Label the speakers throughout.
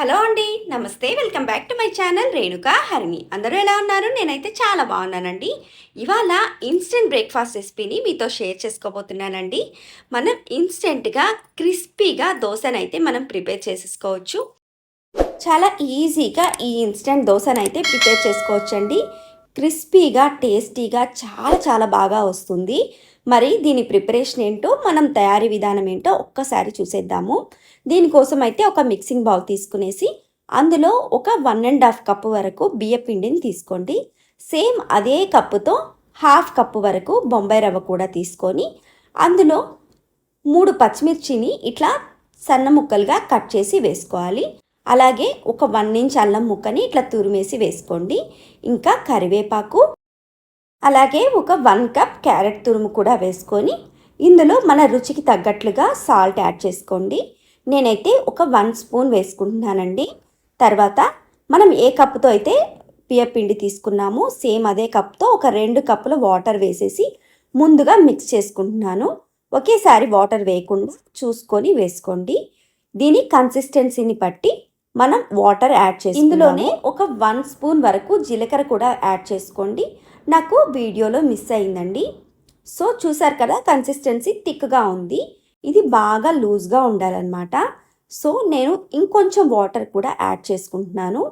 Speaker 1: Hello అండి నమస్తే welcome back to my channel Renuka Harini. అందరూ ఎలా ఉన్నారు? నేనైతే చాలా బాగున్నానండి. ఇవాళ ఇన్స్టెంట్ బ్రేక్ఫాస్ట్ రెసిపీని మీతో షేర్ చేసుకోబోతున్నానండి. మనం ఇన్స్టెంట్గా క్రిస్పీగా దోశనైతే మనం ప్రిపేర్ చేసేసుకోవచ్చు. చాలా ఈజీగా ఈ ఇన్స్టెంట్ దోశనైతే ప్రిపేర్ చేసుకోవచ్చండి. క్రిస్పీగా టేస్టీగా చాలా చాలా బాగా వస్తుంది. మరి దీని ప్రిపరేషన్ ఏంటో మనం తయారీ విధానం ఏంటో ఒక్కసారి చూసేద్దాము. దీనికోసం అయితే ఒక మిక్సింగ్ బౌల్ తీసుకునేసి అందులో ఒక వన్ అండ్ హాఫ్ కప్పు వరకు బియ్య పిండిని తీసుకోండి. సేమ్ అదే కప్పుతో హాఫ్ కప్పు వరకు బొంబాయి రవ్వ కూడా తీసుకొని అందులో మూడు పచ్చిమిర్చిని ఇట్లా సన్న ముక్కలుగా కట్ చేసి వేసుకోవాలి. అలాగే ఒక వన్ ఇంచ్ అల్లం ముక్కని ఇట్లా తురిమేసి వేసుకోండి. ఇంకా కరివేపాకు అలాగే ఒక వన్ కప్ క్యారెట్ తురుము కూడా వేసుకొని ఇందులో మన రుచికి తగ్గట్లుగా సాల్ట్ యాడ్ చేసుకోండి. నేనైతే ఒక వన్ స్పూన్ వేసుకుంటున్నానండి. తర్వాత మనం ఏ కప్పుతో అయితే బియ్యపిండి తీసుకున్నామో సేమ్ అదే కప్తో ఒక రెండు కప్పుల వాటర్ వేసేసి ముందుగా మిక్స్ చేసుకుంటున్నాను. ఒకేసారి వాటర్ వేయకుండా చూసుకొని వేసుకోండి. దీని కన్సిస్టెన్సీని బట్టి మనం వాటర్ యాడ్ చేసి ఇందులోనే ఒక వన్ స్పూన్ వరకు జీలకర్ర కూడా యాడ్ చేసుకోండి. నాకు వీడియోలో మిస్ అయిందండి. సో చూసారు కదా కన్సిస్టెన్సీ థిక్గా ఉంది. ఇది బాగా లూజ్గా ఉండాలన్నమాట. సో నేను ఇంకొంచెం వాటర్ కూడా యాడ్ చేసుకుంటున్నాను.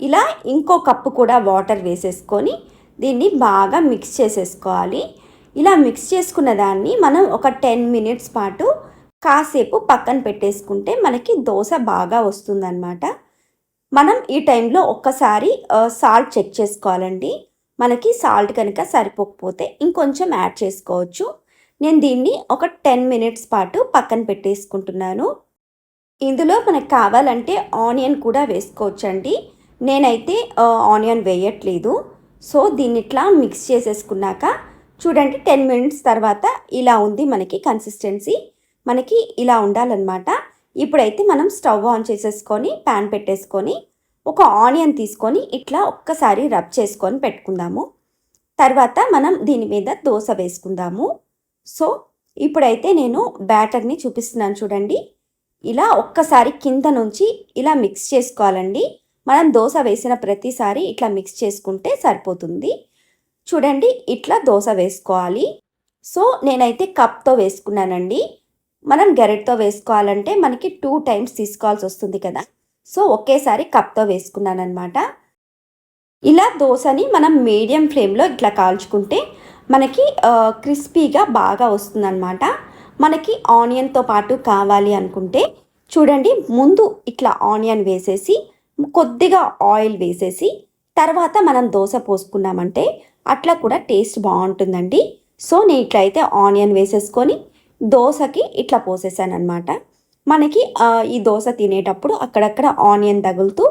Speaker 1: ఇలా ఇంకో కప్పు కూడా వాటర్ వేసేసుకొని దీన్ని బాగా మిక్స్ చేసేసుకోవాలి. ఇలా మిక్స్ చేసుకున్న దాన్ని మనం ఒక టెన్ మినిట్స్ పాటు కాసేపు పక్కన పెట్టేసుకుంటే మనకి దోశ బాగా వస్తుందన్నమాట. మనం ఈ టైంలో ఒక్కసారి సాల్ట్ చెక్ చేసుకోవాలండి. మనకి సాల్ట్ కనుక సరిపోకపోతే ఇంకొంచెం యాడ్ చేసుకోవచ్చు. నేను దీన్ని ఒక టెన్ మినిట్స్ పాటు పక్కన పెట్టేసుకుంటున్నాను. ఇందులో మనకు కావాలంటే ఆనియన్ కూడా వేసుకోవచ్చండి. నేనైతే ఆనియన్ వేయట్లేదు. సో దీన్ని ఇట్లా మిక్స్ చేసేసుకున్నాక చూడండి టెన్ మినిట్స్ తర్వాత ఇలా ఉంది మనకి కన్సిస్టెన్సీ. మనకి ఇలా ఉండాలన్నమాట. ఇప్పుడైతే మనం స్టవ్ ఆన్ చేసేసుకొని ప్యాన్ పెట్టేసుకొని ఒక ఆనియన్ తీసుకొని ఇట్లా ఒక్కసారి రబ్ చేసుకొని పెట్టుకుందాము. తర్వాత మనం దీని మీద దోశ వేసుకుందాము. సో ఇప్పుడైతే నేను బ్యాటర్ని చూపిస్తున్నాను చూడండి. ఇలా ఒక్కసారి కింద నుంచి ఇలా మిక్స్ చేసుకోవాలండి. మనం దోశ వేసిన ప్రతిసారి ఇట్లా మిక్స్ చేసుకుంటే సరిపోతుంది. చూడండి ఇట్లా దోశ వేసుకోవాలి. సో నేనైతే కప్తో వేసుకున్నానండి. మనం గెరెట్తో వేసుకోవాలంటే మనకి టూ టైమ్స్ తీసుకోవాల్సి వస్తుంది కదా. సో ఒకేసారి కప్తో వేసుకున్నానమాట ఇలా దోశని మనం మీడియం ఫ్లేమ్లో ఇట్లా కాల్చుకుంటే మనకి క్రిస్పీగా బాగా వస్తుందన్నమాట. మనకి ఆనియన్తో పాటు కావాలి అనుకుంటే చూడండి ముందు ఇట్లా ఆనియన్ వేసేసి కొద్దిగా ఆయిల్ వేసేసి తర్వాత మనం దోశ పోసుకున్నామంటే అట్లా కూడా టేస్ట్ బాగుంటుందండి. సో నేను ఇట్లయితే ఆనియన్ వేసేసుకొని దోశకి ఇట్లా పోసేసాను అనమాట మనకి ఈ దోశ తినేటప్పుడు అక్కడక్కడ ఆనియన్ తగులుతూ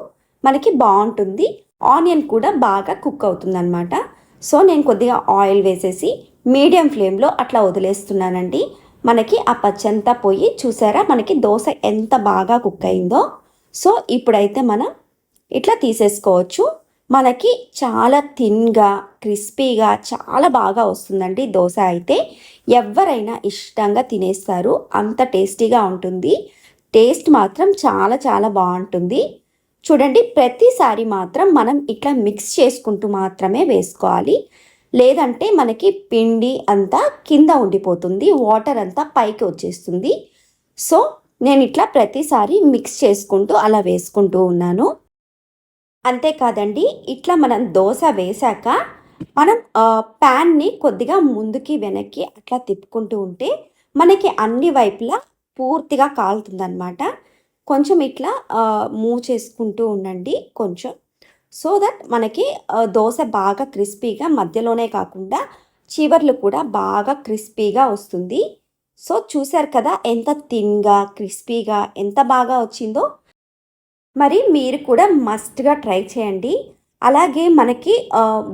Speaker 1: మనకి బాగుంటుంది. ఆనియన్ కూడా బాగా కుక్ అవుతుందన్నమాట. సో నేను కొద్దిగా ఆయిల్ వేసేసి మీడియం ఫ్లేమ్లో అట్లా వదిలేస్తున్నానండి. మనకి ఆ పచ్చంతా పోయి చూసారా మనకి దోశ ఎంత బాగా కుక్ అయిందో. సో ఇప్పుడైతే మనం ఇట్లా తీసేసుకోవచ్చు. మనకి చాలా థిన్గా క్రిస్పీగా చాలా బాగా వస్తుందండి దోశ అయితే. ఎవరైనా ఇష్టంగా తినేస్తారు. అంత టేస్టీగా ఉంటుంది. టేస్ట్ మాత్రం చాలా చాలా బాగుంటుంది. చూడండి ప్రతిసారి మాత్రం మనం ఇట్లా మిక్స్ చేసుకుంటూ మాత్రమే వేసుకోవాలి. లేదంటే మనకి పిండి అంతా కింద ఉండిపోతుంది. వాటర్ అంతా పైకి వచ్చేస్తుంది. సో నేను ఇట్లా ప్రతిసారి మిక్స్ చేసుకుంటూ అలా వేసుకుంటూ ఉన్నాను. అంతేకాదండి ఇట్లా మనం దోశ వేశాక మనం ప్యాన్ని కొద్దిగా ముందుకి వెనక్కి అట్లా తిప్పుకుంటూ ఉంటే మనకి అన్ని వైపులా పూర్తిగా కాలుతుందన్నమాట. కొంచెం ఇట్లా మూవ్ చేసుకుంటూ ఉండండి కొంచెం. సో దట్ మనకి దోశ బాగా క్రిస్పీగా మధ్యలోనే కాకుండా చివర్లు కూడా బాగా క్రిస్పీగా వస్తుంది. సో చూసారు కదా ఎంత థిన్గా క్రిస్పీగా ఎంత బాగా వచ్చిందో. మరి మీరు కూడా మస్ట్గా ట్రై చేయండి. అలాగే మనకి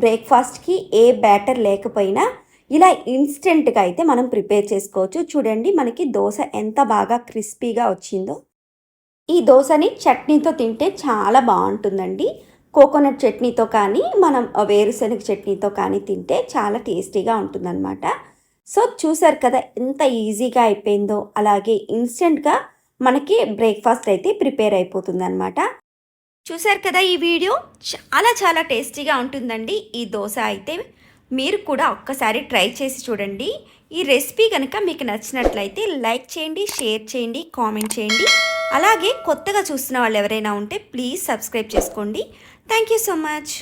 Speaker 1: బ్రేక్ఫాస్ట్కి ఏ బ్యాటర్ లేకపోయినా ఇలా ఇన్స్టెంట్గా అయితే మనం ప్రిపేర్ చేసుకోవచ్చు. చూడండి మనకి దోశ ఎంత బాగా క్రిస్పీగా వచ్చిందో. ఈ దోశని చట్నీతో తింటే చాలా బాగుంటుందండి. కోకోనట్ చట్నీతో కానీ మనం వేరుశనగ చట్నీతో కానీ తింటే చాలా టేస్టీగా ఉంటుందన్నమాట. సో చూసారు కదా ఎంత ఈజీగా అయిపోయిందో. అలాగే ఇన్స్టెంట్గా మనకి బ్రేక్ఫాస్ట్ అయితే ప్రిపేర్ అయిపోతుంది అనమాట చూసారు కదా ఈ వీడియో? చాలా చాలా టేస్టీగా ఉంటుందండి. ఈ దోశ అయితే మీరు కూడా ఒక్కసారి ట్రై చేసి చూడండి. ఈ రెసిపీ కనుక మీకు నచ్చినట్లయితే లైక్ చేయండి షేర్ చేయండి కామెంట్ చేయండి. అలాగే కొత్తగా చూస్తున్న వాళ్ళు ఎవరైనా ఉంటే ప్లీజ్ సబ్స్క్రైబ్ చేసుకోండి. Thank you so much.